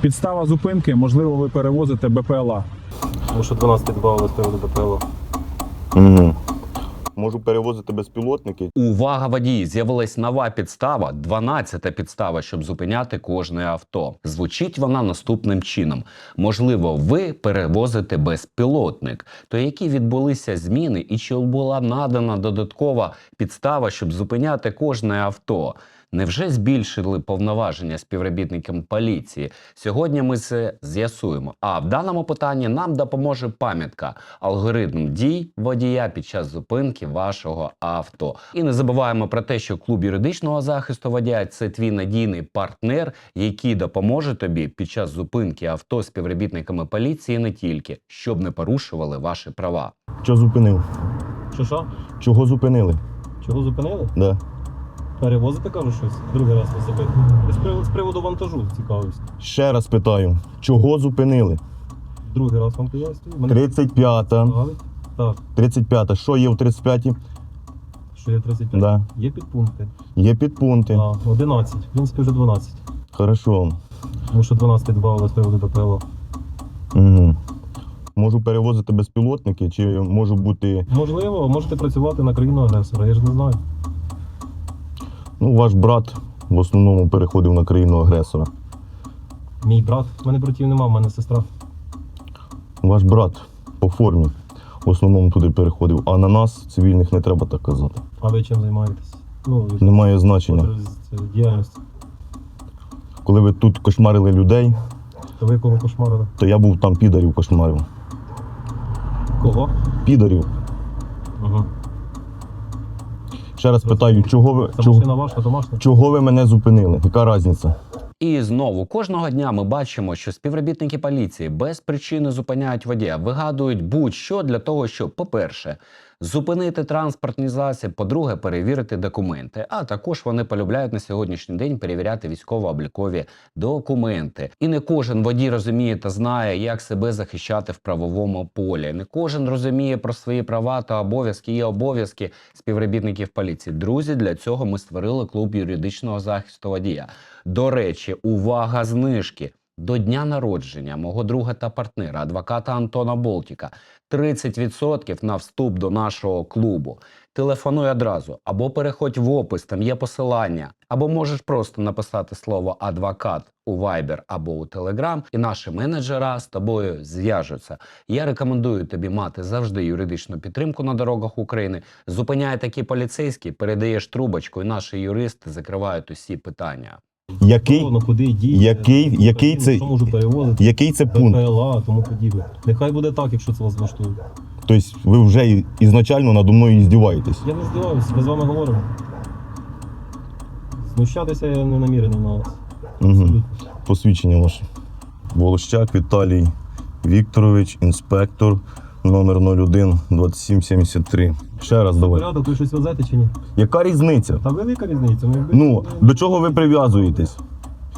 Підстава зупинки, можливо, ви перевозите БПЛА. Тому що 12 додавали з приводу БПЛО. Угу. Можу перевозити безпілотники. Увага, водії! З'явилась нова підстава, 12-та підстава, щоб зупиняти кожне авто. Звучить вона наступним чином: можливо, ви перевозите безпілотник. То які відбулися зміни, і чи була надана додаткова підстава, щоб зупиняти кожне авто? Невже збільшили повноваження співробітникам поліції? Сьогодні ми це з'ясуємо. А в даному питанні нам допоможе пам'ятка алгоритм дій водія під час зупинки вашого авто. І не забуваємо про те, що клуб юридичного захисту водія це твій надійний партнер, який допоможе тобі під час зупинки авто співробітниками поліції не тільки, щоб не порушували ваші права. Що зупинив? Що що? Чого зупинили? Чого зупинили? Да. Перевозити, кажу, щось? Другий раз запитку. З приводу, з приводу вантажу цікавився. Ще раз питаю, чого зупинили? Другий раз вам пояснюю. Мене 35-та. цікавить. Так, 35-та. Що є в 35-й? що є 35. Да. Є підпункти. Є підпункти. А, 11. В принципі, вже 12. Хорошо. Тому що 12 додавали з приводу БПЛО. Угу. Можу перевозити безпілотники, чи можу бути. Можливо, можете працювати на країну агресора, я ж не знаю. Ну, ваш брат в основному переходив на країну агресора. Мій брат, в мене братів нема, в мене сестра. Ваш брат по формі в основному туди переходив, а на нас, цивільних, не треба так казати. А ви чим займаєтесь? Ну, Немає значення. Це діяльність. Коли ви тут кошмарили людей, То ви кого кошмарили? то я був там підарів кошмарив. Кого? Підарів. Угу. Ще раз питаю, чого ви, чого, чого ви мене зупинили? Яка різниця? І знову кожного дня ми бачимо, що співробітники поліції без причини зупиняють водія, вигадують будь-що для того, щоб, по-перше, зупинити транспортний засіб, по-друге, перевірити документи. А також вони полюбляють на сьогоднішній день перевіряти військово-облікові документи. І не кожен водій розуміє та знає, як себе захищати в правовому полі. Не кожен розуміє про свої права та обов'язки. Є обов'язки співробітників поліції. Друзі, для цього ми створили клуб юридичного захисту водія. До речі, увага знижки. До дня народження мого друга та партнера, адвоката Антона Болтіка, 30% на вступ до нашого клубу. Телефонуй одразу або переходь в опис, там є посилання, або можеш просто написати слово адвокат у Viber або у Telegram, і наші менеджера з тобою зв'яжуться. Я рекомендую тобі мати завжди юридичну підтримку на дорогах України. Зупиняє такі поліцейські, передаєш трубочку, і наші юристи закривають усі питання. Який, Ну, куди діти? який- який це- Що можу перевозити? який це пункт? БПЛА, тому подібне. Нехай буде так, якщо це вас влаштує. Тобто ви вже і- ізначально надо мною здіваєтесь. Я не здиваюся, ми з вами говоримо. Знущатися я не намірений на вас. Угу. Посвідчення ваше. Волощак Віталій Вікторович, інспектор номер 01 2773. Ще раз давай. Порядок, ви щось везете чи ні? Яка різниця? Та велика різниця. Ну, якби- Ну, до чого ви прив'язуєтесь?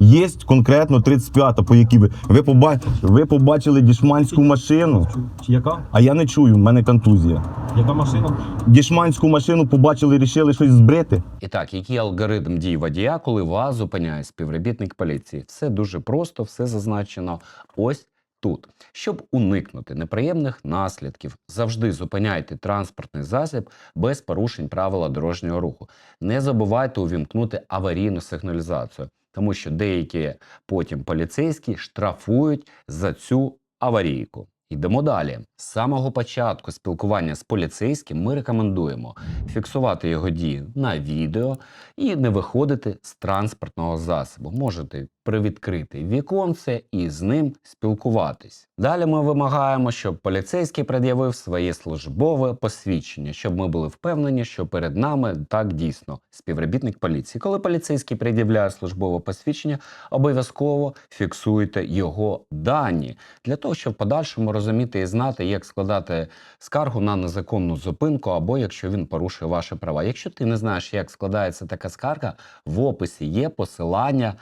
Є конкретно 35-та, по якій ви. Ви, поба... ви побачили дішманську машину, Чи яка? а я не чую, в мене контузія. Яка машина? Дішманську машину побачили, рішили щось збрити. І так, який алгоритм дій водія, коли вас зупиняє співробітник поліції? Все дуже просто, все зазначено ось тут. Щоб уникнути неприємних наслідків, завжди зупиняйте транспортний засіб без порушень правила дорожнього руху. Не забувайте увімкнути аварійну сигналізацію, тому що деякі потім поліцейські штрафують за цю аварійку. Йдемо далі. З самого початку спілкування з поліцейським ми рекомендуємо фіксувати його дії на відео і не виходити з транспортного засобу. Можете привідкрити віконце і з ним спілкуватись. Далі ми вимагаємо, щоб поліцейський пред'явив своє службове посвідчення, щоб ми були впевнені, що перед нами так дійсно співробітник поліції. Коли поліцейський пред'являє службове посвідчення, обов'язково фіксуйте його дані для того, щоб в подальшому розуміти і знати, як складати скаргу на незаконну зупинку, або якщо він порушує ваші права. Якщо ти не знаєш, як складається така скарга, в описі є посилання.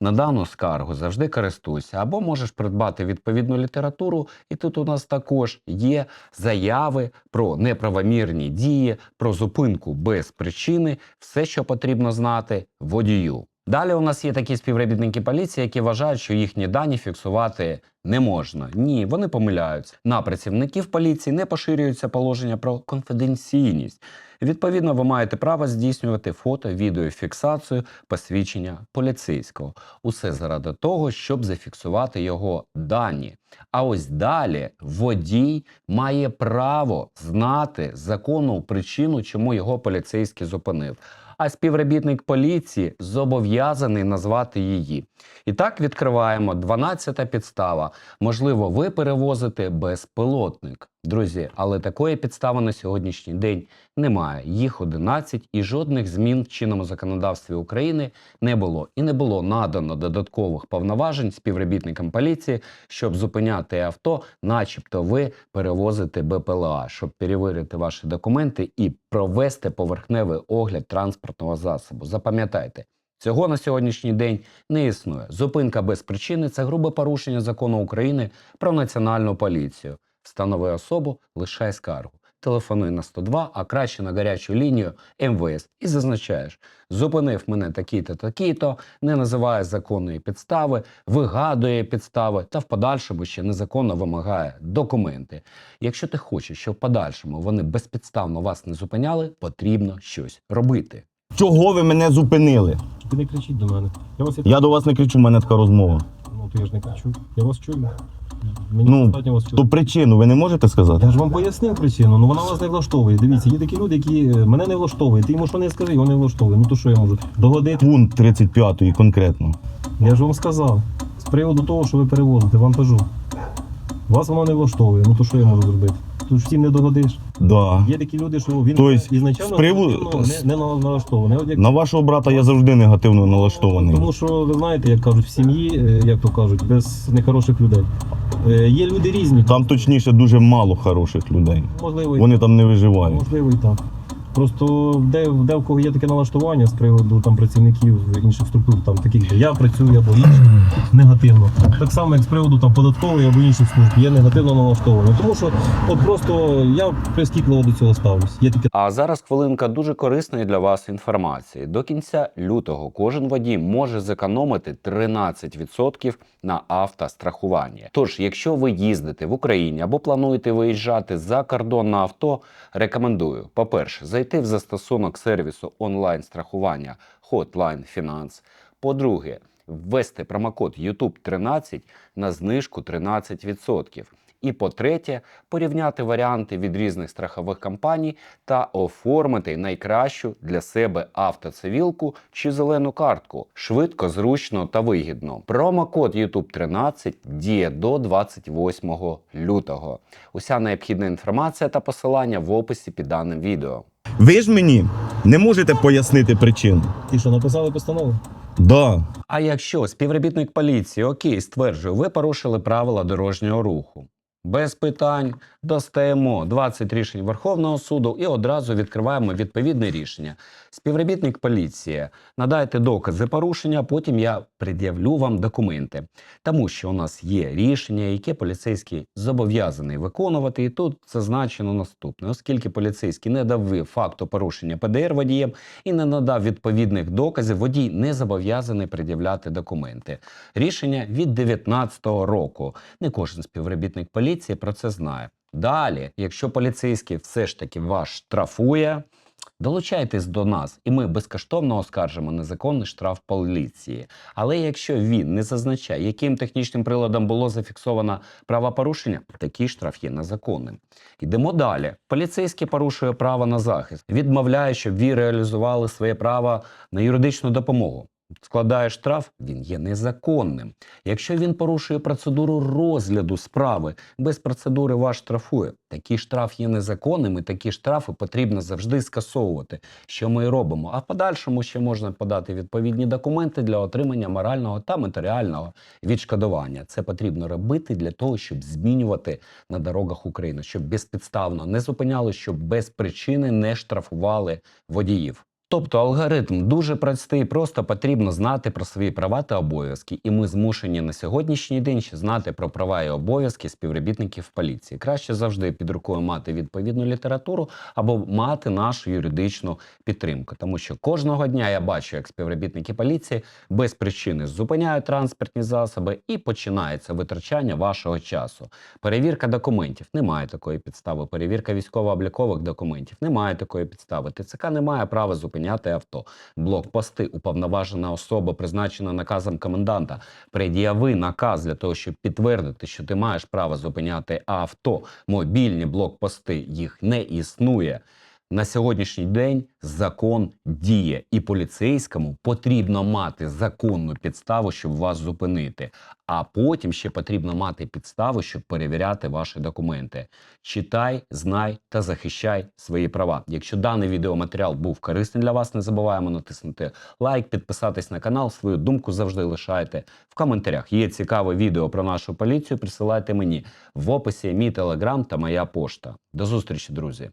На дану скаргу завжди користуйся, або можеш придбати відповідну літературу, і тут у нас також є заяви про неправомірні дії, про зупинку без причини, все, що потрібно знати водію. Далі у нас є такі співробітники поліції, які вважають, що їхні дані фіксувати не можна. Ні, вони помиляються. На працівників поліції не поширюються положення про конфіденційність. Відповідно, ви маєте право здійснювати фото, відеофіксацію посвідчення поліцейського. Усе заради того, щоб зафіксувати його дані. А ось далі водій має право знати законну причину, чому його поліцейський зупинив. А співробітник поліції зобов'язаний назвати її. І так відкриваємо 12 підстава. Можливо, ви перевозите безпілотник. Друзі, але такої підстави на сьогоднішній день немає. Їх 11 і жодних змін в чинному законодавстві України не було. І не було надано додаткових повноважень співробітникам поліції, щоб зупиняти авто, начебто ви перевозите БПЛА, щоб перевірити ваші документи і провести поверхневий огляд транспортного засобу. Запам'ятайте. Цього на сьогоднішній день не існує. Зупинка без причини це грубе порушення закону України про національну поліцію. Встанови особу, лишай скаргу. Телефонуй на 102, а краще на гарячу лінію МВС і зазначаєш: зупинив мене такий-то, такий-то, не називає законної підстави, вигадує підстави та в подальшому ще незаконно вимагає документи. Якщо ти хочеш, щоб в подальшому вони безпідставно вас не зупиняли, потрібно щось робити. Чого ви мене зупинили? Ти не кричіть до мене. Я вас і Я до вас не кричу, в мене така розмова. Ну, то я ж не кричу. Я вас чую. Мені Ну, достатньо вас чути. То причину ви не можете сказати? Я ж вам пояснив причину, ну вона вас не влаштовує. Дивіться, є такі люди, які е, мене не влаштовують. Ти йому що не скажи, його не влаштовує. Ну то що я можу? Догодити? Пункт 35 конкретно. Я ж вам сказав. З приводу того, що ви перевозите вантажу. Вас воно не влаштовує. Ну то що я можу зробити? Тут ж всім не догодиш. Да. Є такі люди, що він Тобто, ізначально з приводу- негативно не, не налаштований. От як На вашого брата я завжди негативно налаштований. Тому що ви знаєте, як кажуть, в сім'ї, е, як то кажуть, без нехороших людей. Е, Є люди різні, Там точніше дуже мало хороших людей. можливо, і Вони там не виживають. можливо і так. Просто де, де в кого є таке налаштування з приводу там працівників інших структур, там таких де я працюю або інших, негативно. Так само, як з приводу там податкової або інших служб, є негативно налаштовані. Тому що от просто я прискіпливо до цього ставлюсь. Є таке А зараз хвилинка дуже корисної для вас інформації. До кінця лютого кожен водій може зекономити 13% на автострахування. Тож, якщо ви їздите в Україні або плануєте виїжджати за кордон на авто, рекомендую, по-перше, зайти в застосунок сервісу онлайн страхування Hotline Finance. По-друге, ввести промокод YouTube 13 на знижку 13%. І по-третє, порівняти варіанти від різних страхових компаній та оформити найкращу для себе автоцивілку чи зелену картку швидко, зручно та вигідно. Промокод YouTube 13 діє до 28 лютого. Уся необхідна інформація та посилання в описі під даним відео. Ви ж мені не можете пояснити причину. І що написали постанову. Да. А якщо співробітник поліції окей стверджує, ви порушили правила дорожнього руху. Без питань достаємо 20 рішень Верховного суду і одразу відкриваємо відповідне рішення. Співробітник поліції, надайте докази порушення, потім я пред'явлю вам документи. Тому що у нас є рішення, яке поліцейський зобов'язаний виконувати. І тут зазначено наступне: оскільки поліцейський не дав факту порушення ПДР водієм і не надав відповідних доказів, водій не зобов'язаний пред'являти документи. Рішення від 2019 року. Не кожен співробітник поліції про це знає. Далі, якщо поліцейський все ж таки вас штрафує, долучайтесь до нас, і ми безкоштовно оскаржимо незаконний штраф поліції. Але якщо він не зазначає, яким технічним приладом було зафіксовано правопорушення, такий штраф є незаконним. Йдемо далі. Поліцейський порушує право на захист, відмовляє, щоб ви реалізували своє право на юридичну допомогу. Складає штраф, він є незаконним. Якщо він порушує процедуру розгляду справи, без процедури вас штрафує. Такий штраф є незаконним, і такі штрафи потрібно завжди скасовувати, що ми і робимо. А в подальшому ще можна подати відповідні документи для отримання морального та матеріального відшкодування. Це потрібно робити для того, щоб змінювати на дорогах України, щоб безпідставно не зупиняли, щоб без причини не штрафували водіїв. Тобто алгоритм дуже простий, просто потрібно знати про свої права та обов'язки. І ми змушені на сьогоднішній день ще знати про права і обов'язки співробітників поліції. Краще завжди під рукою мати відповідну літературу або мати нашу юридичну підтримку. Тому що кожного дня я бачу, як співробітники поліції без причини зупиняють транспортні засоби і починається витрачання вашого часу. Перевірка документів немає такої підстави. Перевірка військово-облікових документів немає такої підстави. ТЦК не має права зупиняти авто. Блокпости, уповноважена особа, призначена наказом коменданта. Пред'яви наказ для того, щоб підтвердити, що ти маєш право зупиняти авто. Мобільні блокпости їх не існує. На сьогоднішній день закон діє, і поліцейському потрібно мати законну підставу, щоб вас зупинити. А потім ще потрібно мати підставу, щоб перевіряти ваші документи. Читай, знай та захищай свої права. Якщо даний відеоматеріал був корисний для вас, не забуваємо натиснути лайк, підписатись на канал. Свою думку завжди лишайте в коментарях. Є цікаве відео про нашу поліцію. Присилайте мені в описі мій телеграм та моя пошта. До зустрічі, друзі!